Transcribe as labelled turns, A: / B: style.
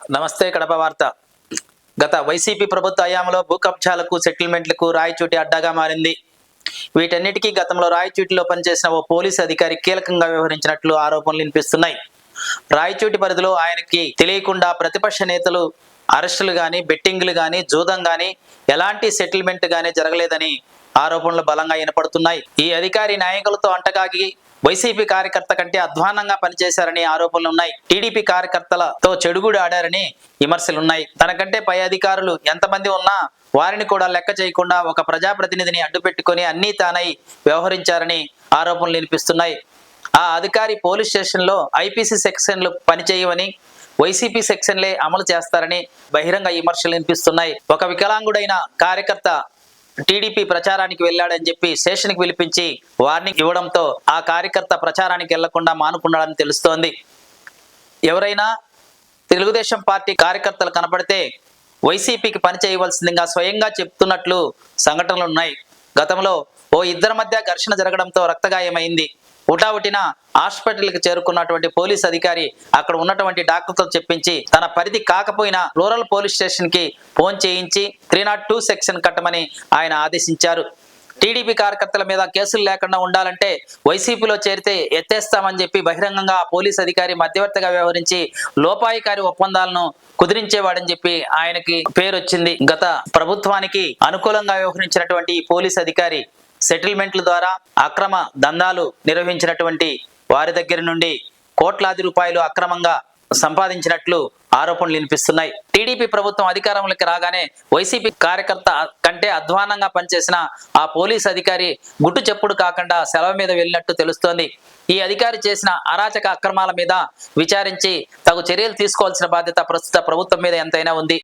A: నమస్తే కడప వార్త. గత వైసీపీ ప్రభుత్వ హయాంలో భూ కబ్జాలకు సెటిల్మెంట్లకు రాయచూటి అడ్డాగా మారింది. వీటన్నిటికీ గతంలో రాయచూటిలో పనిచేసిన ఓ పోలీసు అధికారి కీలకంగా వ్యవహరించినట్లు ఆరోపణలు వినిపిస్తున్నాయి. రాయచూటి పరిధిలో ఆయనకి తెలియకుండా ప్రతిపక్ష నేతలు అరెస్టులు గాని బెట్టింగ్లు గాని జూదం గాని ఎలాంటి సెటిల్మెంట్ కానీ జరగలేదని ఆరోపణలు బలంగా వినపడుతున్నాయి. ఈ అధికారి నాయకులతో అంటకాగి వైసీపీ కార్యకర్త కంటే అధ్వానంగా పనిచేశారని ఆరోపణలు ఉన్నాయి. టీడీపీ కార్యకర్తలతో చెడుగుడు ఆడారని విమర్శలున్నాయి. తనకంటే పై అధికారులు ఎంతమంది ఉన్నా వారిని కూడా లెక్క చేయకుండా ఒక ప్రజాప్రతినిధిని అడ్డుపెట్టుకొని అన్నీ తానై వ్యవహరించారని ఆరోపణలు వినిపిస్తున్నాయి. ఆ అధికారి పోలీస్ స్టేషన్లో ఐపీసీ సెక్షన్లు పనిచేయవని వైసీపీ సెక్షన్లే అమలు చేస్తారని బహిరంగ విమర్శలు వినిపిస్తున్నాయి. ఒక వికలాంగుడైన కార్యకర్త టీడీపీ ప్రచారానికి వెళ్ళాడని చెప్పి స్టేషన్కి పిలిపించి వార్నింగ్ ఇవ్వడంతో ఆ కార్యకర్త ప్రచారానికి వెళ్ళకుండా మానుకున్నాడని తెలుస్తోంది. ఎవరైనా తెలుగుదేశం పార్టీ కార్యకర్తలు కనపడితే వైసీపీకి పని చేయవలసిందిగా స్వయంగా చెప్తున్నట్లు సంఘటనలు ఉన్నాయి. గతంలో ఓ ఇద్దరి మధ్య ఘర్షణ జరగడంతో రక్తగాయమైంది. ఉటావుటిన హాస్పిటల్కి చేరుకున్నటువంటి పోలీస్ అధికారి అక్కడ ఉన్నటువంటి డాక్టర్తో చెప్పించి తన పరిధి కాకపోయినా రూరల్ పోలీస్ స్టేషన్కి ఫోన్ చేయించి త్రీ నాట్ టూ సెక్షన్ కట్టమని ఆయన ఆదేశించారు. టీడీపీ కార్యకర్తల మీద కేసులు లేకుండా ఉండాలంటే వైసీపీలో చేరితే ఎత్తేస్తామని చెప్పి బహిరంగంగా పోలీస్ అధికారి మధ్యవర్తిగా వ్యవహరించి లోపాయికారి ఒప్పందాలను కుదిరించేవాడని చెప్పి ఆయనకి పేరు వచ్చింది గత ప్రభుత్వానికి అనుకూలంగా వ్యవహరించినటువంటి ఈ పోలీస్ అధికారి సెటిల్మెంట్ల ద్వారా అక్రమ దందాలు నిర్వహించినటువంటి వారి దగ్గర నుండి కోట్లాది రూపాయలు అక్రమంగా సంపాదించినట్లు ఆరోపణలు వినిపిస్తున్నాయి. టీడీపీ ప్రభుత్వం అధికారంలోకి రాగానే వైసీపీ కార్యకర్త కంటే అధ్వానంగా పనిచేసిన ఆ పోలీస్ అధికారి గుట్టు చెప్పుడు కాకుండా సెలవు మీద వెళ్ళినట్టు తెలుస్తోంది. ఈ అధికారి చేసిన అరాచక అక్రమాల మీద విచారించి తగు చర్యలు తీసుకోవాల్సిన బాధ్యత ప్రస్తుత ప్రభుత్వం మీద ఎంతైనా ఉంది.